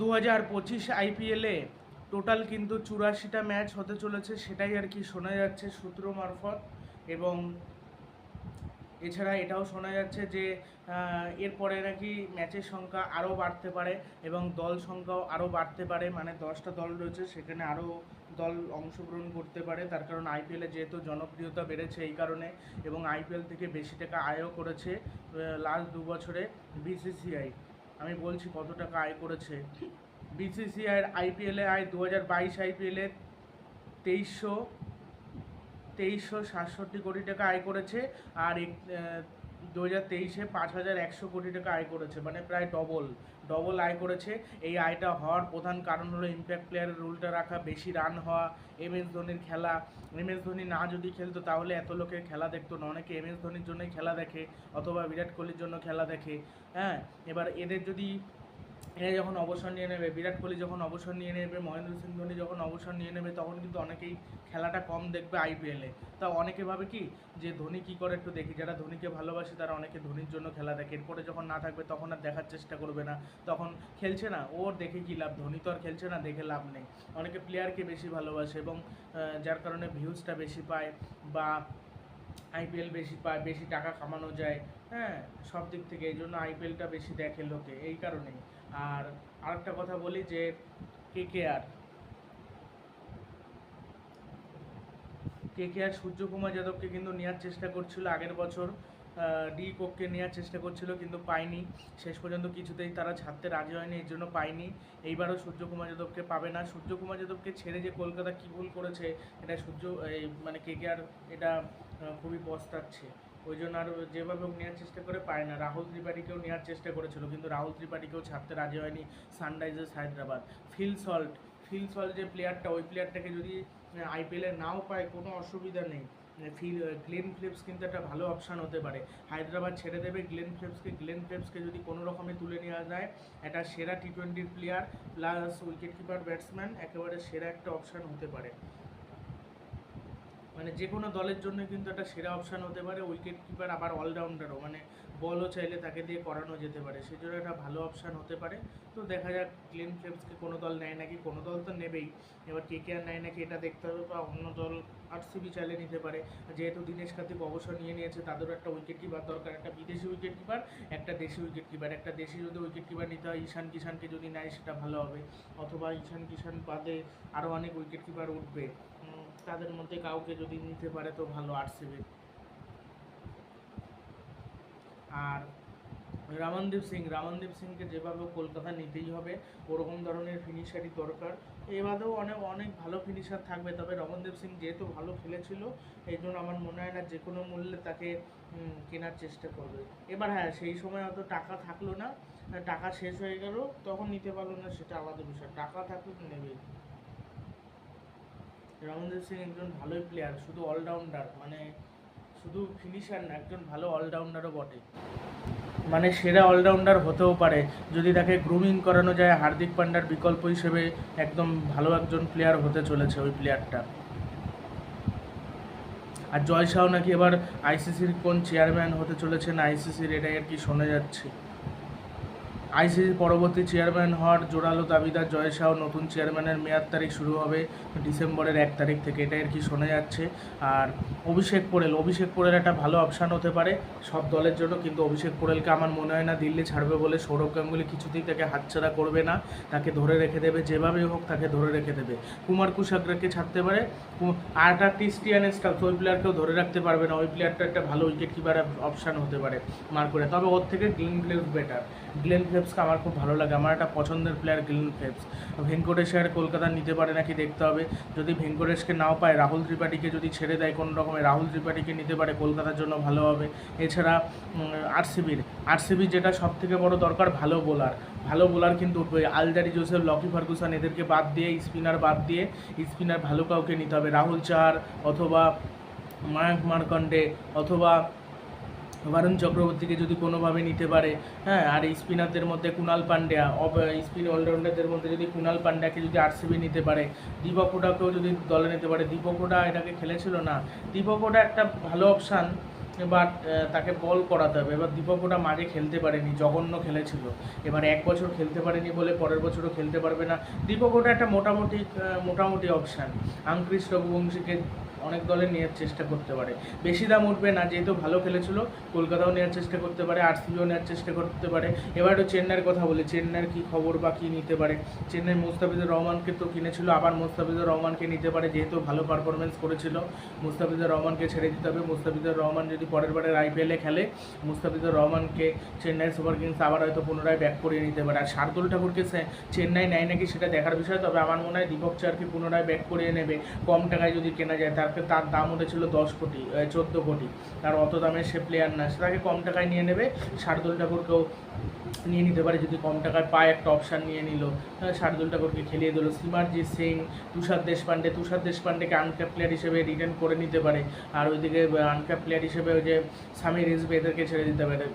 দু হাজার পঁচিশ আইপিএলে টোটাল কিন্তু চুরাশিটা ম্যাচ হতে চলেছে, সেটাই আর কি শোনা যাচ্ছে সূত্র মারফত। এবং এছাড়া এটাও শোনা যাচ্ছে যে এরপরে নাকি ম্যাচের সংখ্যা আরও বাড়তে পারে এবং দল সংখ্যাও আরও বাড়তে পারে। মানে দশটা দল রয়েছে, সেখানে আরও দল অংশগ্রহণ করতে পারে। তার কারণ আইপিএলে যেহেতু জনপ্রিয়তা বেড়েছে এই কারণে এবং আইপিএল থেকে বেশি টাকা আয়ও করেছে লাস্ট দু বছরে বিসিসিআই আমি বলছি কত টাকা আয় করেছে। বিসিসিআইয়ের আইপিএলে আয় দু হাজার বাইশ আইপিএলে তেইশশো তেইশশো সাতষট্টি কোটি টাকা আয় করেছে আর দু হাজার তেইশে পাঁচ হাজার একশো কোটি টাকা আয় করেছে মানে প্রায় ডবল ডবল আয় করেছে। এই আয়টা হওয়ার প্রধান কারণ হলো ইম্প্যাক্ট প্লেয়ারের রুলটা রাখা, বেশি রান হওয়া এম এস ধোনির খেলা। এম এস ধোনি না যদি খেলতো তাহলে এত লোকে খেলা দেখতো না। অনেকে এম এস ধোনির জন্যই খেলা দেখে, অথবা বিরাট কোহলির জন্য খেলা দেখে। হ্যাঁ এবার এদের যদি এরা যখন অবসর নিয়ে নেবে, বিরাট কোহলি যখন অবসর নিয়ে নেবে, মহেন্দ্র সিং ধোনি যখন অবসর নিয়ে নেবে, তখন কিন্তু অনেকেই খেলাটা কম দেখবে আইপিএলে তা অনেকে ভাবে কি যে ধোনি কি করে একটু দেখি? যারা ধোনিকে ভালোবাসে, তারা অনেকে ধোনির জন্য খেলা দেখে। এরপরে যখন না থাকবে, তখন আর দেখার চেষ্টা করবে না। তখন খেলছে না, ওর দেখে কি লাভ? ধোনি তো আর খেলছে না, দেখে লাভ নেই। অনেকে প্লেয়ারকে বেশি ভালোবাসে এবং যার কারণে ভিউজটা বেশি পায় বা আইপিএল বেশি পায়, বেশি টাকা কামানো যায়। হ্যাঁ সব দিক থেকে। এই জন্য আইপিএলটা বেশি দেখে লোকে। এই কারণেই। আর আরেকটা কথা বলি যে কে কে আর কে কে আর সূর্যকুমার যাদবকে কিন্তু নেওয়ার চেষ্টা করছিল। আগের বছর ডি কোককে নেওয়ার চেষ্টা করছিল, কিন্তু পায়নি। শেষ পর্যন্ত কিছুতেই তারা ছাড়তে রাজি হয়নি, এর জন্য পায়নি। এইবারও সূর্যকুমার যাদবকে পাবে না। সূর্যকুমার যাদবকে ছেড়ে যে কলকাতা কী ভুল করেছে, এটা সূর্য মানে কে কে আর এটা খুবই পস্তাচ্ছে। ওই জন্য আর যেভাবে হোক নেওয়ার চেষ্টা করে পায় না। রাহুল ত্রিপাঠীকেও নেওয়ার চেষ্টা করেছিল, কিন্তু রাহুল ত্রিপাঠীকেও ছাড়তে রাজি হয়নি Sunrisers Hyderabad. Phil Salt Phil Salt যে প্লেয়ারটা ওই প্লেয়ারটাকে যদি আইপিএলে নাও পায়, কোনো অসুবিধা নেই। ফিল গ্লেন ফিলিপস কিন্তু একটা ভালো অপশান হতে পারে। হায়দ্রাবাদ ছেড়ে দেবে, গ্লেন ফিলিপসকে গ্লেন ফিলিপসকে যদি কোনো রকমে তুলে নেওয়া যায়, একটা সেরা টি টোয়েন্টির player plus wicket keeper batsman একেবারে সেরা একটা অপশান হতে পারে। মানে যে কোনো দলের জন্য কিন্তু একটা সেরা অপশান হতে পারে উইকেট কিপার আবার অলরাউন্ডারও মানে বলও চাইলে তাকে দিয়ে করানো যেতে পারে। সেই জন্য একটা ভালো অপশান হতে পারে। তো দেখা যাক গ্লেন ফিলিপসকে কোনো দল নেয় নাকি? কোনো দল তো নেবেই। এবার কে কে আর নেয় নাকি এটা দেখতে হবে বা অন্য দল আর আরসিবি চাইলে নিতে পারে। যেহেতু দীনেশ কার্তিক অবসর নিয়ে নিয়েছে, তাদেরও একটা উইকেট কিপার দরকার। একটা বিদেশি উইকেট কিপার একটা দেশি উইকেট কিপার একটা দেশি যদি উইকেট কিপার নিতে হয়, ঈশান কিষানকে যদি নেয়, সেটা ভালো হবে। অথবা ঈশান কিষান বাদে আরও অনেক উইকেট কিপার উঠবে। তাদের মধ্যে কাউকে যদি নিতে পারে তো ভালো আরসিবি আর রামনদীপ সিং, রামনদীপ সিংকে যেভাবে কলকাতা নিতেই হবে, ওরকম ধরনের ফিনিশারই দরকার। এবারেও অনেক অনেক ভালো ফিনিশার থাকবে, তবে রমনদীপ সিং যেহেতু ভালো খেলেছিল, এই জন্য আমার মনে হয় না যে কোনো মূল্যে তাকে কেনার চেষ্টা করবে। এবার হ্যাঁ সেই সময় অত টাকা থাকল না, টাকা শেষ হয়ে গেল, তখন নিতে পারল না, সেটা আলাদা বিষয়। টাকা থাকলে তো নেবেই। রমনদীপ সিং একজন ভালোই প্লেয়ার শুধু অলরাউন্ডার মানে শুধু ফিনিশার না, একজন ভালো অলরাউন্ডারও বটে। মানে সেরা অলরাউন্ডার হতেও পারে, যদি তাকে গ্রুমিং করানো যায়, হার্দিক পান্ডার বিকল্প হিসেবে একদম ভালো একজন প্লেয়ার হতে চলেছে ওই প্লেয়ারটা আর জয় শাহ নাকি এবার আইসিসির কোন চেয়ারম্যান হতে চলেছেন আইসিসির এটাই আর কি শোনা যাচ্ছে। আইসিসির পরবর্তী চেয়ারম্যান হওয়ার জোরালো দাবিদার জয় শাহ নতুন চেয়ারম্যানের মেয়াদ তারিখ শুরু হবে ডিসেম্বরের এক তারিখ থেকে। এটাই আর কি শোনা যাচ্ছে। আর অভিষেক পোরেল অভিষেক পোরেল একটা ভালো অপশান হতে পারে সব দলের জন্য, কিন্তু অভিষেক পোরেলকে আমার মনে হয় না দিল্লি ছাড়বে বলে সৌরভ গাঙ্গুলি কিছুতেই তাকে হাতছাড়া করবে না। তাকে ধরে রেখে দেবে যেভাবেই হোক, তাকে ধরে রেখে দেবে। কুমার কুশাগ্রাকে ছাড়তে পারে। আর একটা ক্রিস্টিয়ান স্টাফ ওই প্লেয়ারকেও ধরে রাখতে পারবে না। ওই প্লেয়ারটা একটা ভালো উইকেট কিপার অপশান হতে পারে মার করে তবে ওর থেকে গ্লেন ফিলিপস বেটার গ্লেন ফিলিপসকে আমার খুব ভালো লাগে। আমার একটা পছন্দের player Glenn Phillips Venkateshwar Kolkata নিতে পারে নাকি দেখতে হবে। যদি ভেঙ্কটেশকে নাও পায়, রাহুল ত্রিপাঠীকে যদি ছেড়ে দেয় কোনো রকমের রাহুল ত্রিপাঠীকে নিতে পারে, কলকাতার জন্য ভালো হবে। এছাড়া আরসিবির। আরসিবি যেটা সব থেকে বড় দরকার, ভালো বোলার ভালো বোলার কিন্তু উঠবে আলজারি, জোসেফ, লকি ফার্গুসন এদেরকে বাদ দিয়ে স্পিনার বাদ দিয়ে স্পিনার ভালো কাউকে নিতে হবে। রাহুল চার অথবা মায়াঙ্ক মার্কন্ডে অথবা বরুণ চক্রবর্তীকে যদি কোনোভাবে নিতে পারে হ্যাঁ আর স্পিনারদের মধ্যে কুণাল পান্ড্যা, অব স্পিন অলরাউন্ডারদের মধ্যে যদি কুণাল পান্ড্যাকে যদি আরসিবি নিতে পারে দীপক হুডাকেও যদি দলে নিতে পারে দীপক হুডা এটাকে খেলেছিল না। দীপক হুডা একটা ভালো অপশান বাট তাকে বল করাতে হবে। এবার দীপক ওটা মাঝে খেলতে পারেনি, জঘন্য খেলেছিল। এবার এক বছর খেলতে পারেনি বলে পরের বছরও খেলতে পারবে না। দীপক ওটা একটা মোটামুটি মোটামুটি অপশান আংক্রিস রঘুবংশীকে অনেক দলে নেওয়ার চেষ্টা করতে পারে। বেশি দাম উঠবে না, যেহেতু ভালো খেলেছিল, কলকাতাও নেওয়ার চেষ্টা করতে পারে, আরসিবিও নেওয়ার চেষ্টা করতে পারে। এবার একটু চেন্নাইয়ের কথা বলি, চেন্নাইয়ের কী খবর বা কী নিতে পারে? চেন্নাই মুস্তাফিজুর রহমানকে তো কিনেছিল, আবার মুস্তাফিজুর রহমানকে নিতে পারে, যেহেতু ভালো পারফরমেন্স করেছিল। মুস্তাফিজুর রহমানকে ছেড়ে দিতে হবে। মুস্তাফিজুর রহমান যদি পরের বারের আইপিএলে খেলে, মুস্তাফিজুর রহমানকে চেন্নাই সুপার কিংস আবার হয়তো পুনরায় ব্যাক করিয়ে নিতে পারে। আর শার্দুল ঠাকুরকে চেন্নাই নেয় নাকি সেটা দেখার বিষয়, তবে আমার মনে হয় দীপক চারকে পুনরায় ব্যাক করিয়ে নেবে। কম টাকায় যদি কেনা যায় তারকে তার দাম উঠেছিল দশ কোটি চোদ্দ কোটি। তার অত দামের সে প্লেয়ার না সেটাকে কম টাকায় নিয়ে নেবে। শার্দুল ঠাকুরকেও নিয়ে নিতে পারে, যদি কম টাকায় পায় একটা অপশান নিয়ে নিল। শার্দুল ঠাকুরকে খেলিয়ে দিল। সিমারজিৎ সিং, তুষার দেশপান্ডে তুষার দেশপান্ডেকে আনক্যাপ প্লেয়ার হিসেবে রিটার্ন করে নিতে পারে। আর ওইদিকে আনক্যাপ প্লেয়ার হিসেবে ওই যে সামির রিজবে এদেরকে ছেড়ে দিতে পারে।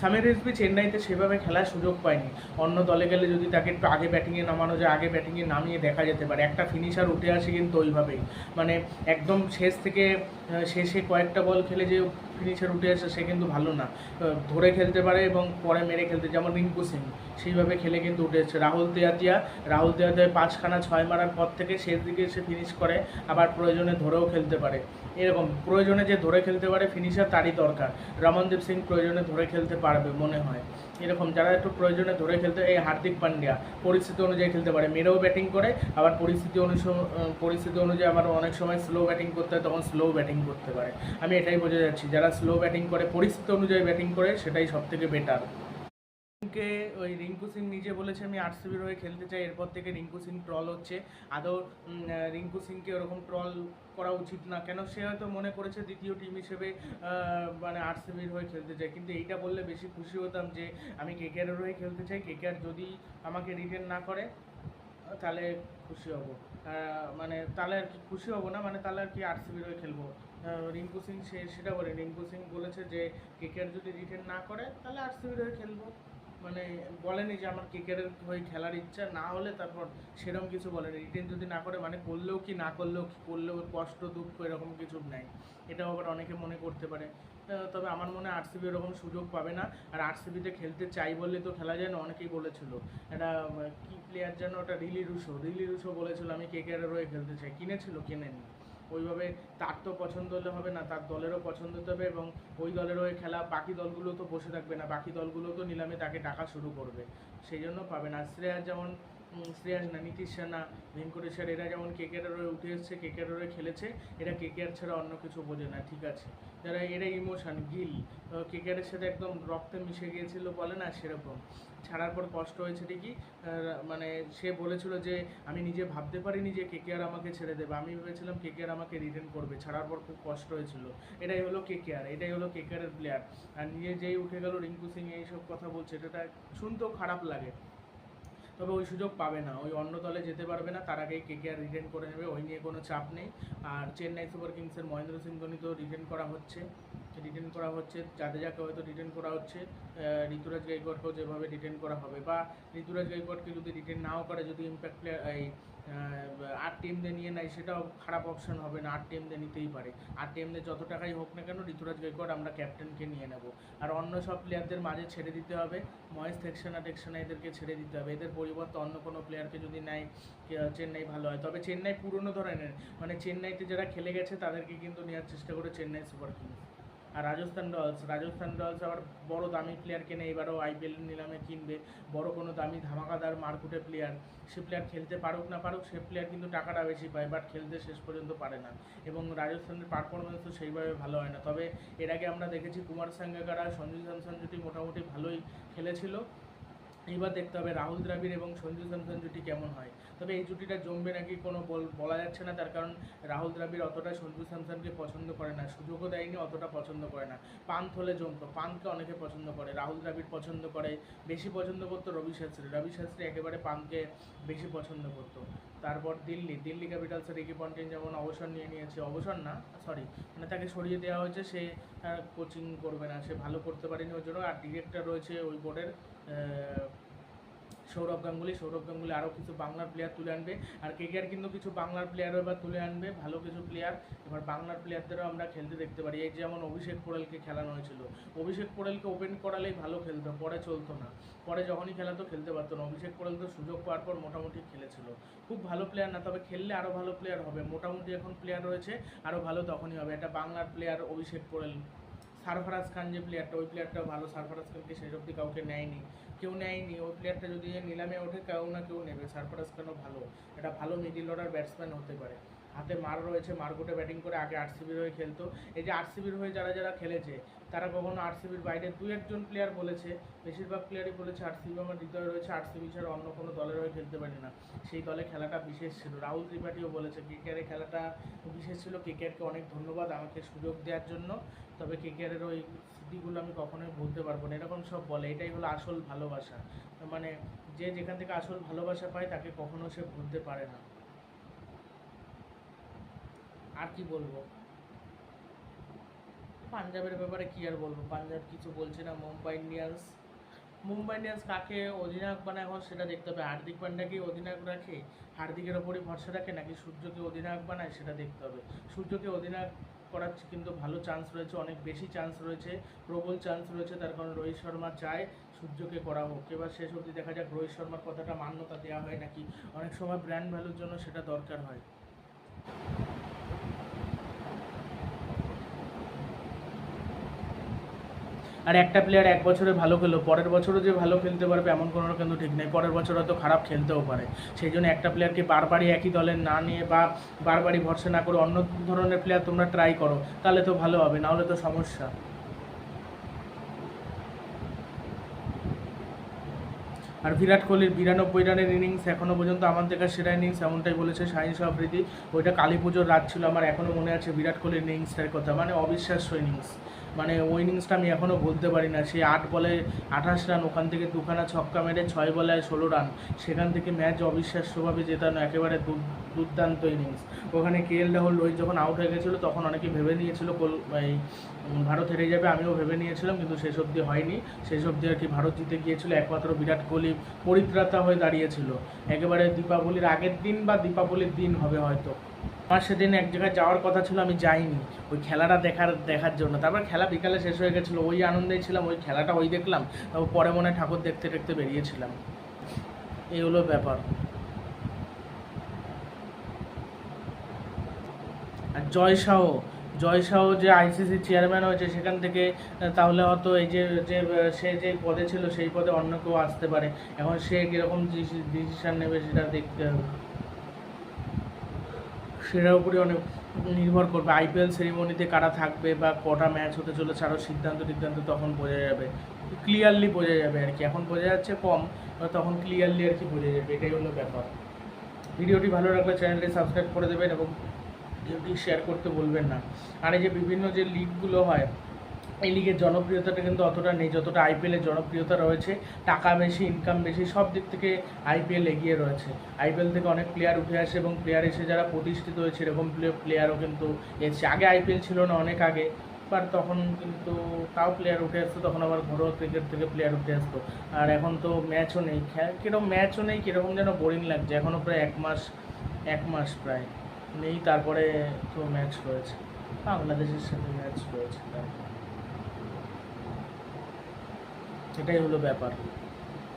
সামির রিজবি চেন্নাইতে সেভাবে খেলার সুযোগ পায়নি। অন্য দলে গেলে যদি তাকে একটু আগে ব্যাটিংয়ে নামানো যায়, আগে ব্যাটিংয়ে নামিয়ে দেখা যেতে পারে। একটা ফিনিশার উঠে আসে কিন্তু ওইভাবেই। মানে একদম শেষ থেকে শেষে কয়েকটা বল খেলে যে ফিনিশার উঠে আসে, সে কিন্তু ভালো না। ধরে খেলতে পারে এবং পরে মেরে খেলতে যেমন রিঙ্কু সিং, সেইভাবে খেলে কিন্তু উঠে এসেছে রাহুল তেয়াতিয়া রাহুল তেয়াতিয়া পাঁচখানা ছয় মারার পর থেকে শেষ দিকে সে ফিনিশ করে, আবার প্রয়োজনে ধরেও খেলতে পারে। এরকম, প্রয়োজনে যে ধরে খেলতে পারে ফিনিশার তারই দরকার। রমনদীপ সিং প্রয়োজনে ধরে খেলতে পারবে মনে হয়। এরকম, যারা একটু প্রয়োজনে ধরে খেলতে, এই হার্দিক পান্ডিয়া, পরিস্থিতি অনুযায়ী খেলতে পারে। মেরেও ব্যাটিং করে, আবার পরিস্থিতি অনুসম পরিস্থিতি অনুযায়ী আবার অনেক সময় স্লো ব্যাটিং করতে হয়, তখন স্লো ব্যাটিং করতে পারে। আমি এটাই বোঝা যাচ্ছি। যারা স্লো ব্যাটিং করে, পরিস্থিতি অনুযায়ী ব্যাটিং করে, সেটাই সব থেকে বেটার কে ওই রিঙ্কু সিং নিজে বলেছে, আমি আরসিবির হয়ে খেলতে চাই। এরপর থেকে রিঙ্কু সিং ট্রল হচ্ছে। আদৌ রিঙ্কু সিংকে ওরকম ট্রল করা উচিত না। কেন? সে হয়তো মনে করেছে দ্বিতীয় টিম হিসেবে মানে আরসিবির হয়ে খেলতে চাই কিন্তু এইটা বললে বেশি খুশি হতাম যে, আমি কে কেকেআরের হয়ে খেলতে চাই। কে কেকেআর যদি আমাকে রিটেন না করে, তাহলে খুশি হব। মানে তাহলে আর কি খুশি হব না? মানে তাহলে আর কি আরসিবির হয়ে খেলব? রিঙ্কু সিং সে সেটা বলে। রিঙ্কু সিং বলেছে যে কেকেআর যদি রিটেন না করে, তাহলে আরসিবির হয়ে খেলব। মানে বলেনি যে, আমার ক্রিকেটের হয়ে খেলার ইচ্ছা না হলে তারপর সেরকম কিছু বলেনি রিটেন যদি না করে মানে করলেও কি, না করলেও কি, করলেও কষ্ট, দুঃখ এরকম কিছু নাই। এটাও আবার অনেকে মনে করতে পারে। তবে আমার মনে হয় আরসিবি এরকম সুযোগ পাবে না। আর আরসিবিতে খেলতে চাই বললে তো খেলা যায় না অনেকেই বলেছিল। এটা কি প্লেয়ার যেন ওটা রিলি রুশো। রিলি রুশো বলেছিল, আমি কেকেআরের হয়ে খেলতে চাই। কিনেছিল, কেনেনি। ওইভাবে তার তো পছন্দ হলে হবে না, তার দলেরও পছন্দ হতে হবে এবং ওই দলের হয়ে খেলা বাকি দলগুলো তো বসে থাকবে না, বাকি দলগুলো তো নিলামে তাকে টাকা শুরু করবে। সেই জন্য পাবে না শ্রেয়াস যেমন শ্রেয়াস না নীতিশ সেনা ভেঙ্কটেশ্বর, এরা যেমন কেকেআর উঠে এসছে কেকেআর খেলেছে, এরা কেকেআর ছাড়া অন্য কিছু বোঝে না, ঠিক আছে। যারা এরা ইমোশন, গিল কেকেআরের সাথে একদম রক্তে মিশে গিয়েছিল বলে না সেরকম। ছাড়ার পর কষ্ট হয়েছে ঠিকই মানে সে বলেছিল যে, আমি নিজে ভাবতে পারিনি যে কেকেআর আমাকে ছেড়ে দেবে। আমি ভেবেছিলাম কেকেআর আমাকে রিটার্ন করবে। ছাড়ার পর খুব কষ্ট হয়েছিল। এটাই হলো কেকেআর এটাই হলো কেকেআরের প্লেয়ার আর নিজে যেই উঠে গেল, রিঙ্কু সিং এইসব কথা বলছে, এটা শুনতেও খারাপ লাগে। তবে ওই সুযোগ পাবে না। ওই অন্য দলে যেতে পারবে না। তার আগেই কেকেআর রিটার্ন করে নেবে। ওই নিয়ে কোনো চাপ নেই। আর চেন্নাই সুপার কিংসের মহেন্দ্র সিং ধোনি তো রিটার্ন করা হচ্ছে। রিটেন করা হচ্ছে। জাদেজাকে হয়তো রিটার্ন করা হচ্ছে। ঋতুরাজ গাইকোয়াড়কেও যেভাবে রিটেন করা হবে। বা ঋতুরাজ গাইকোয়াড়কে যদি রিটেন নাও করে, যদি ইম্প্যাক্ট প্লেয়ার এই আট টিমদের নিয়ে নেয় সেটাও খারাপ অপশন হবে না আট টিমদের নিতেই পারে। আট টিমদের যত টাকাই হোক না কেন, ঋতুরাজ গাইকোয়াড় আমরা ক্যাপ্টেনকে নিয়ে নেব। আর অন্য সব প্লেয়ারদের মাঝে ছেড়ে দিতে হবে, মহেশ থেকসানা টেকসানা এদেরকে ছেড়ে দিতে হবে। এদের পরিবর্তে অন্য কোনো প্লেয়ারকে যদি নেয় চেন্নাই ভালো হয়। তবে চেন্নাই পুরনো ধরনের মানে চেন্নাইতে যারা খেলে গেছে, তাদেরকে কিন্তু নেওয়ার চেষ্টা করে, চেন্নাই সুপার কিংস। আর রাজস্থান রয়্যালস রাজস্থান রয়্যালস আবার বড় দামি প্লেয়ার কেনে, এবারও আইপিএল নিলামে কিনবে। বড় কোনো দামি ধামাকাদার মারকুটে প্লেয়ার সে প্লেয়ার খেলতে পারুক না পারুক, সে প্লেয়ার কিন্তু টাকাটা বেশি পায় বাট খেলতে শেষ পর্যন্ত পারে না। এবং রাজস্থানের পারফরমেন্স তো সেইভাবে ভালো হয় না। তবে এর আগে আমরা দেখেছি কুমার সাঙ্গাকারা, সঞ্জু স্যামসন জুটি মোটামুটি ভালোই খেলেছিল এইবার দেখতে হবে রাহুল দ্রাবিড় এবং সঞ্জু স্যামসন জুটি কেমন হয়। তবে এই জুটিটা জমবে নাকি কোনো বল- যাচ্ছে না, তার কারণ রাহুল দ্রাবিড় অতটা সঞ্জু স্যামসনকে পছন্দ করে না, সুযোগও দেয়নি, অতটা পছন্দ করে না। পান্থ হলে জমতো, পান্থকে অনেকে পছন্দ করে, রাহুল দ্রাবিড় পছন্দ করে, বেশি পছন্দ করতো রবি শাস্ত্রী রবি শাস্ত্রী একেবারে পান্থকে বেশি পছন্দ করতো। তারপর দিল্লি দিল্লি ক্যাপিটালসের রিকি পন্টিং যেমন অবসর নিয়ে নিয়েছে, অবসর না সরি মানে তাকে সরিয়ে দেওয়া হয়েছে, সে কোচিং করবে না, সে ভালো করতে পারেনি ওই জন্য, আর ডিরেক্টর রয়েছে ওই বোর্ডের সৌরভ গাঙ্গুলি সৌরভ গাঙ্গুলি আরও কিছু বাংলার প্লেয়ার তুলে আনবে। আর কেকেআর কিন্তু কিছু বাংলার প্লেয়ারও এবার তুলে আনবে, ভালো কিছু প্লেয়ার এবার বাংলার প্লেয়ারদেরও আমরা খেলতে দেখতে পারি। এই যেমন অভিষেক পোড়েলকে খেলানো হয়েছিল। অভিষেক পোড়েলকে ওপেন করালেই ভালো খেলতো, পরে চলতো না। পরে যখনই খেলাতো খেলতে পারতো না। অভিষেক পোড়েল তো সুযোগ পাওয়ার পর মোটামুটি খেলেছিল। খুব ভালো প্লেয়ার না, তবে খেললে আরও ভালো প্লেয়ার হবে। মোটামুটি এখন প্লেয়ার রয়েছে আরও ভালো তখনই হবে। একটা বাংলার প্লেয়ার অভিষেক পোড়েল সারফারাজ খান যে প্লেয়ারটা ওই প্লেয়ারটা ভালো, সারফারাজ খানকে সেই অব্দি কাউকে নেয়নি। কেউ নেয়নি, ওই প্লেয়ারটা যদি নিলামে ওঠে, কেউ না কেউ নেবে। সারফারাজ খানও ভালো। এটা ভালো মিডিল অর্ডার ব্যাটসম্যান হতে পারে। হাতে মার রয়েছে মার্কোটে ব্যাটিং করে আগে আরসিবির হয়ে খেলতো। এই যে আরসিবির হয়ে যারা যারা খেলেছে, তারা কখনো আরসিবির বাইরে দু একজন প্লেয়ার বলেছে, বেশিরভাগ প্লেয়ারই বলেছে আরসিবি আমার হৃদয়ে রয়েছে আরসিবি ছাড়া অন্য কোনো দলের হয়ে খেলতে পারি না। সেই দলে খেলাটা বিশেষ ছিল। রাহুল ত্রিপাঠীও বলেছে কেকেআরের খেলাটা বিশেষ ছিল। কেকেআরকে অনেক ধন্যবাদ আমাকে সুযোগ দেওয়ার জন্য। তবে কেকেআরের ওই স্মৃতিগুলো আমি কখনোই ভুলতে পারব না। এরকম সব বলে। এটাই হলো আসল ভালোবাসা। মানে যে যেখান থেকে আসল ভালোবাসা পায়, তাকে কখনো সে ভুলতে পারে না। আর কি বলব? পাঞ্জাবের ব্যাপারে কি আর বলব? পাঞ্জাব কিছু বলছে না, মুম্বাই ইন্ডিয়ান্স। মুম্বাই ইন্ডিয়ান্স কাকে অধিনায়ক বানায় এখন সেটা দেখতে হবে। হার্দিক পান্ডাকে অধিনায়ক রাখে, হার্দিকের ওপরই ভরসা রাখে, নাকি সূর্যকে অধিনায়ক বানায় সেটা দেখতে হবে। সূর্যকে অধিনায়ক করার কিন্তু ভালো চান্স রয়েছে, অনেক বেশি চান্স রয়েছে, প্রবল চান্স রয়েছে, তার কারণ রোহিত শর্মা চায় সূর্যকে করা হোক। এবার শেষ অবধি দেখা যাক রোহিত শর্মার কথাটা মান্যতা দেওয়া হয় নাকি। অনেক সময় ব্র্যান্ড ভ্যালুর জন্য সেটা দরকার হয়। আর একটা প্লেয়ার এক বছরে ভালো খেলো পরের বছরও যে ভালো খেলতে পারবে এমন কোনো কিন্তু ঠিক নেই। পরের বছর হয়তো খারাপ খেলতেও পারে। সেই জন্য একটা প্লেয়ারকে বারবারই একই দলে না নিয়ে বা বারবারই ভরসা না করে অন্য ধরনের প্লেয়ার তোমরা ট্রাই করো, তাহলে তো ভালো হবে, নাহলে তো সমস্যা। আর বিরাট কোহলির বিরানব্বই রানের ইনিংস এখনও পর্যন্ত আমার দেখা সেরা ইনিংস এমনটাই বলেছে শাহিন আফ্রিদি ওইটা কালী পুজোর রাত ছিল, আমার এখনও মনে আছে বিরাট কোহলির ইনিংসটার কথা মানে অবিশ্বাস্য ইনিংস মানে ওই ইনিংসটা আমি এখনও বলতে পারি না। সেই আট বলে আঠাশ রান ওখান থেকে দুখানা ছক্কা মেরে ছয় বলে ষোলো রান সেখান থেকে ম্যাচ অবিশ্বাস্যভাবে জেতানো একেবারে দুর্দান্ত ইনিংস ওখানে কে এল রাহুল রোহিত যখন আউট হয়ে গেছিল, তখন অনেকে ভেবে নিয়েছিল, কোল এই ভারত হেরে যাবে, আমিও ভেবে নিয়েছিলাম, কিন্তু শেষ অবধি হয়নি। শেষ অবধি আর কি ভারত জিতে গিয়েছিল, একমাত্র বিরাট কোহলি পরিত্রাতা হয়ে দাঁড়িয়েছিল। একেবারে দীপাবলির আগের দিন বা দীপাবলির দিন হবে হয়তো। আমার সেদিন এক জায়গায় যাওয়ার কথা ছিল, আমি যাইনি। ওই খেলাটা দেখার দেখার জন্য। তারপর খেলা বিকালে শেষ হয়ে গেছিল, ওই আনন্দেই ছিলাম, ওই খেলাটা ওই দেখলাম, তারপর পরে মনে ঠাকুর দেখতে দেখতে বেরিয়েছিলাম। এই হলো ব্যাপার। আর জয় শাহ জয় শাহ যে আইসিসি চেয়ারম্যান হয়েছে, সেখান থেকে তাহলে হয়তো এই যে যে, সে যে পদে ছিল, সেই পদে অন্য কেউ আসতে পারে। এখন সে কীরকম ডিসিশান নেবে সেটা দেখতে হবে। সেটার উপরে অনেক নির্ভর করবে। আইপিএল সেরিমনিতে কারা থাকবে বা কটা ম্যাচ হতে চলেছে আরও সিদ্ধান্ত টিদ্ধান্ত তখন বোঝা যাবে। ক্লিয়ারলি বোঝা যাবে আর কি। এখন বোঝা যাচ্ছে কম তখন ক্লিয়ারলি আর কি বোঝা যাবে। এটাই হলো ব্যাপার। ভিডিওটি ভালো লাগলে চ্যানেলটি সাবস্ক্রাইব করে দেবেন এবং ভিডিওটি শেয়ার করতে বলবেন না। আর এই যে বিভিন্ন যে লিগগুলো হয় এই লিগের জনপ্রিয়তাটা কিন্তু অতটা নেই, যতটা আইপিএলের জনপ্রিয়তা রয়েছে, টাকা বেশি ইনকাম বেশি, সব দিক থেকে আইপিএল এগিয়ে রয়েছে। আইপিএল থেকে অনেক প্লেয়ার উঠে আসে এবং প্লেয়ার এসে যারা প্রতিষ্ঠিত হয়েছে, এরকম প্লেয়ারও কিন্তু এসছে। আগে আইপিএল ছিল না অনেক আগে বাট তখন কিন্তু তাও প্লেয়ার উঠে আসতো, তখন আবার ঘরোয়া ক্রিকেট থেকে প্লেয়ার উঠে আসতো। আর এখন তো ম্যাচও নেই। কীরকম ম্যাচও নেই, কীরকম যেন বোরিং লাগছে। এখনও প্রায় এক মাস এক মাস প্রায়। নেই, তারপরে তো ম্যাচ রয়েছে। বাংলাদেশের সাথে ম্যাচ রয়েছে, তারপর। এটাই হলো ব্যাপার।